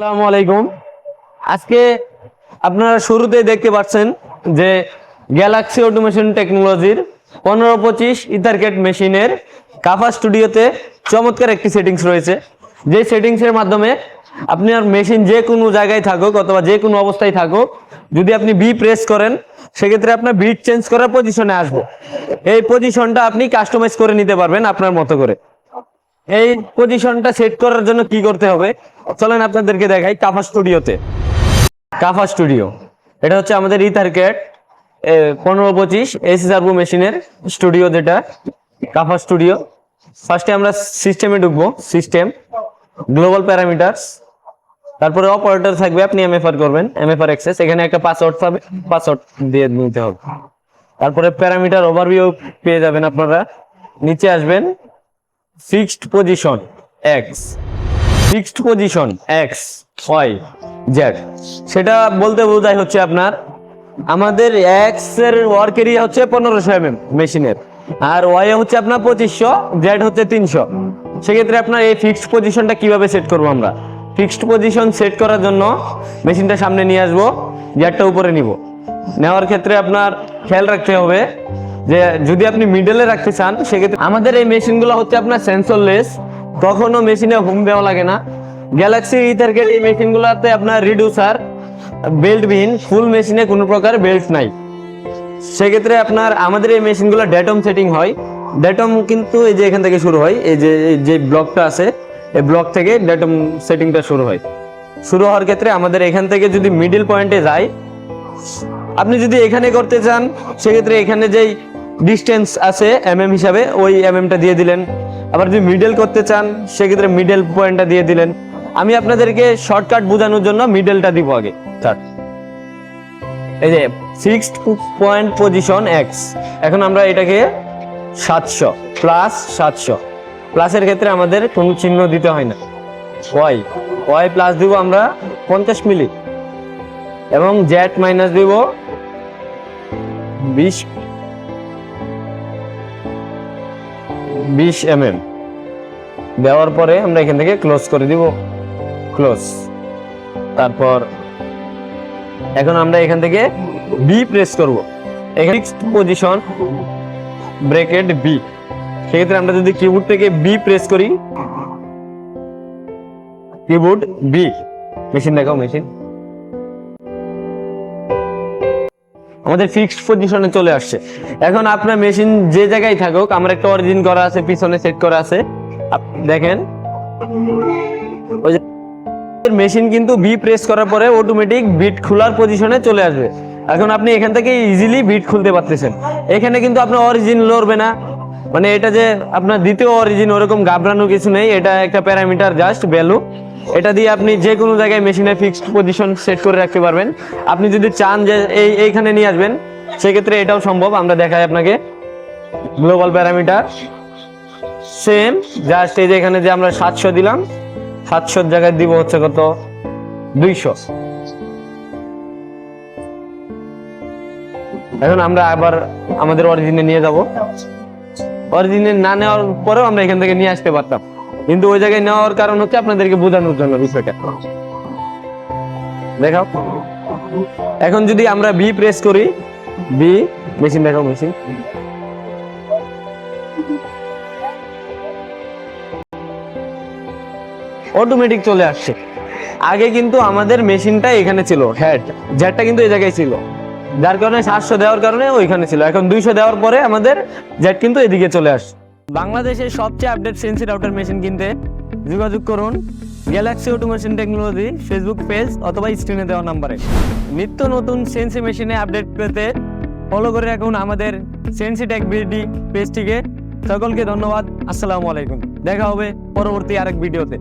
আসসালামু আলাইকুম। আজকে আপনারা শুরুতেই দেখতে পাচ্ছেন যে গ্যালাক্সি অটোমেশন টেকনোলজির পনেরো পঁচিশ ইথারকেট মেশিনের কাফা স্টুডিওতে চমৎকার একটি সেটিংস রয়েছে। যে সেটিংসের মাধ্যমে আপনার মেশিন যে কোনো জায়গায় থাকুক অথবা যে কোনো অবস্থায় থাকুক, যদি আপনি বি প্রেস করেন, সেক্ষেত্রে আপনার বিট চেঞ্জ করার পজিশনে আসবে। এই পজিশনটা আপনি কাস্টমাইজ করে নিতে পারবেন আপনার মতো করে। এই পজিশনটা সেট করার জন্য কি করতে হবে? চলেন আপনাদেরকে দেখাই কাফা স্টুডিওতে কাফা স্টুডিও এটা হচ্ছে আমাদের ইথারকেট পনেরো পঁচিশ এসি সার্ভো মেশিনের স্টুডিও যেটা। কাফা স্টুডিও ফার্স্টে আমরা সিস্টেমে ঢুকবো। সিস্টেম গ্লোবাল প্যারামিটার্স তারপরে অপারেটর থাকবে, আপনি এমএফআর করবেন। এমএফআর অ্যাক্সেস এখানে একটা পাসওয়ার্ড পাবে পাসওয়ার্ড দিয়ে নিতে হবে। তারপরে প্যারামিটার ওভারভিউ পেয়ে যাবেন আপনারা। নিচে আসবেন। Fixed position X fixed position X Y Z সেটা বলতে বোঝায় হচ্ছে আপনার, আমাদের এক্সের ওয়ার্ক এরিয়া হচ্ছে পনেরোশো এম এম মেশিনের আর ওয়াই হচ্ছে আপনার পঁচিশশো জেড হচ্ছে তিনশো। সেক্ষেত্রে আপনার এই ফিক্সড পজিশনটা কীভাবে সেট করব আমরা? ফিক্সড পজিশন সেট করার জন্য মেশিনটা সামনে নিয়ে আসব জেডটা উপরে নিব। নেওয়ার ক্ষেত্রে আপনার খেয়াল রাখতে হবে যে যদি আপনি মিডলে রাখতে চান, সেক্ষেত্রে আমাদের এই মেশিনগুলো হচ্ছে আপনার সেন্সরলেস কখনো মেশিনে হোম দেওয়া লাগে না। গ্যালাক্সি ইথারকেট এই মেশিনগুলোতে আপনার রিডিউসার বেল্ট বিহীন ফুল মেশিনে কোনো প্রকার বেল্ট নাই। সেক্ষেত্রে আপনার, আমাদের এই মেশিনগুলো ডেটম সেটিং হয়। ডেটম কিন্তু এই যে এখান থেকে শুরু হয়, এই যে যে ব্লকটা আছে, এই ব্লক থেকে ডেটম সেটিংটা শুরু হয়। শুরু হওয়ার ক্ষেত্রে আমাদের এখান থেকে যদি মিডিল পয়েন্টে যায় আপনি যদি এখানে করতে চান সেক্ষেত্রে এখানে যেই ডিস্টেন্স আছে এমএম হিসাবে ওই এমএমটা দিয়ে দিলেন। আবার যদি মিডল করতে চান সেক্ষেত্রে মিডল পয়েন্টটা দিয়ে দিলেন। আমি আপনাদেরকে শর্টকাট বোঝানোর জন্য মিডলটা দিব আগে। স্যার। এই যে ফিক্সড পয়েন্ট পজিশন এক্স এখন আমরা এটাকে সাতশো প্লাস সাতশো। প্লাসের ক্ষেত্রে আমাদের কোনো চিহ্ন দিতে হয় না। ওয়াই ওয়াই প্লাস দিব আমরা পঞ্চাশ মিলি এবং জেড মাইনাস দিব বিশ বিশ এম এম দেওয়ার পরে আমরা এখান থেকে ক্লোজ করে দিব। ক্লোজ তারপর এখন আমরা এখান থেকে বি প্রেস করব। এখানে পজিশন ব্রেকেট বি সেক্ষেত্রে আমরা যদি কিবোর্ড থেকে বি প্রেস করি কিবোর্ড বি মেশিন দেখাও মেশিন আমাদের ফিক্সড পজিশনে চলে আসছে। এখন আপনার মেশিন যে জায়গায় থাকুক, আমার একটা অরিজিন করা আছে, পিছনে সেট করা আছে। দেখেন। ওই মেশিন কিন্তু বি প্রেস করার পরে অটোমেটিক বিট খোলার পজিশনে চলে আসবে। এখন আপনি এখান থেকে ইজিলি বিট খুলতে পারতেছেন। এখানে কিন্তু আপনার অরিজিন লড়বে না। মানে এটা যে আপনার দ্বিতীয় অরিজিন ওরকম ঘাবড়ানোর কিছু নেই, এটা একটা প্যারামিটার জাস্ট ভ্যালু এটা দিয়ে আপনি যে কোনো জায়গায় মেশিনে ফিক্সড পজিশন সেট করে রাখতে পারবেন। আপনি যদি চান যে এই, এইখানে নিয়ে আসবেন, সেক্ষেত্রে এটাও সম্ভব। আমরা দেখাই আপনাকে। গ্লোবাল প্যারামিটার সেম জাস্ট এই যে এখানে যে আমরা সাতশো দিলাম, সাতশোর জায়গায় দিব হচ্ছে কত? দুইশো। এখন আমরা আবার আমাদের অরিজিনে নিয়ে যাব। অরিজিনে না নেওয়ার পরেও আমরা এখান থেকে নিয়ে আসতে পারতাম। কিন্তু ওই জায়গায় নেওয়ার কারণ হচ্ছে আপনাদেরকে বোঝানোর জন্য বিষয়টা। দেখাও। এখন যদি আমরা বি প্রেস করি বি মেশিন দেখাও মেশিন অটোমেটিক চলে আসছে। আগে কিন্তু আমাদের মেশিনটা এখানে ছিল হেড জেটটা কিন্তু এই জায়গায় ছিল। যার কারণে সাতশো দেওয়ার কারণে ওইখানে ছিল। এখন দুইশো দেওয়ার পরে আমাদের জেট কিন্তু এদিকে চলে আসছে। বাংলাদেশের সবচেয়ে আপডেট সেন্সি রাউটার মেশিন কিনতে যোগাযোগ করুন। Galaxy automation technology Facebook page অথবা স্ক্রিনে দেওয়া নাম্বারে নিত্য নতুন সেন্সি মেশিনে আপডেট পেতে ফলো করে রাখুন আমাদের সেন্সি টেক বিডি পেজটিকে সকলকে ধন্যবাদ। আসসালামু আলাইকুম। দেখা হবে পরবর্তী আরেক ভিডিওতে